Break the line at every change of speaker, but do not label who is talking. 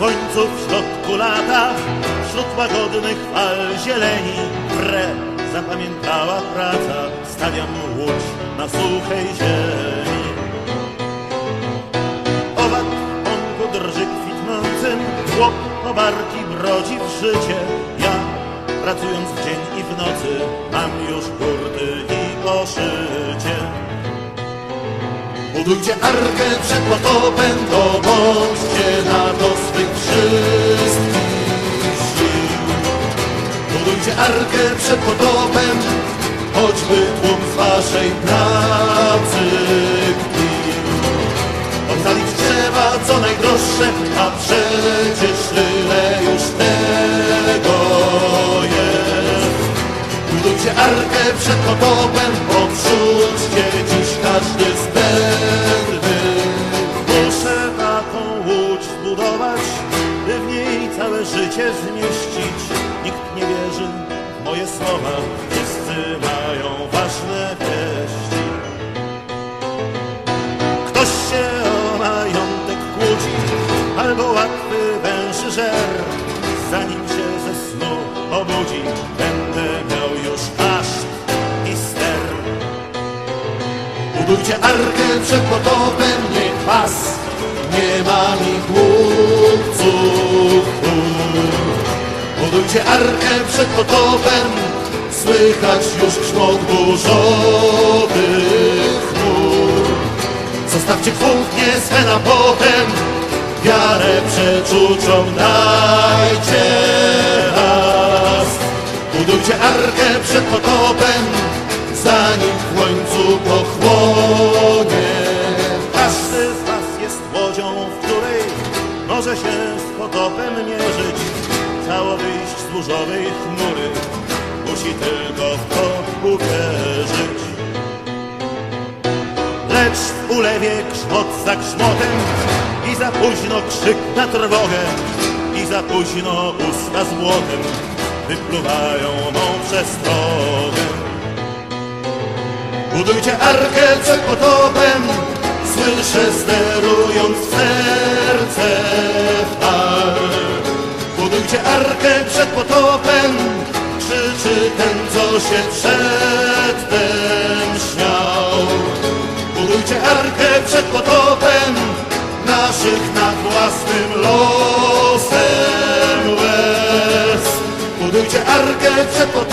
słońcu w środku lata, wśród łagodnych fal zieleni, wre zapamiętała praca, stawiam łódź na suchej ziemi. Owad pąku drży kwitnącym, chłop barki brodzi w życie. Ja, pracując w dzień i w nocy, mam już hurty i poszycie.
Budujcie arkę przed potopem, to bądźcie na to swych wszystkich sił. Budujcie arkę przed potopem, choćby tłum z waszej pracy kpił. Ocalić trzeba co najdroższe, a przecież tyle już tego jest. Budujcie arkę przed potopem, odrzućcie dziś każdy
całe życie zmieścić. Nikt nie wierzy w moje słowa, wszyscy mają ważne wieści. Ktoś się o majątek kłóci, albo łatwy węży żer. Zanim się ze snu obudzi, będę miał już aż i ster.
Budujcie arkę przed potopem, niech was nie ma mi głupców Budujcie arkę przed potopem, słychać już grzmot burzowych chmur. Zostawcie kłótnie swe na potem, wiarę przeczuczą dajcie raz. Budujcie arkę przed potopem, zanim w łońcu pochłonie.
Każdy z was jest łodzią, w której może się z potopem mierzyć. Chciało wyjść z burzowej chmury, musi tylko w to uwierzyć. Lecz w ulewie grzmot za grzmotem i za późno krzyk na trwogę i za późno usta złotem wypluwają mą przestrogę.
Budujcie arkę przed potopem, słyszę sterując serce Budujcie arkę przed potopem, krzyczy ten, co się przedtem śmiał. Budujcie arkę przed potopem, naszych nad własnym losem łez. Budujcie arkę przed potopem,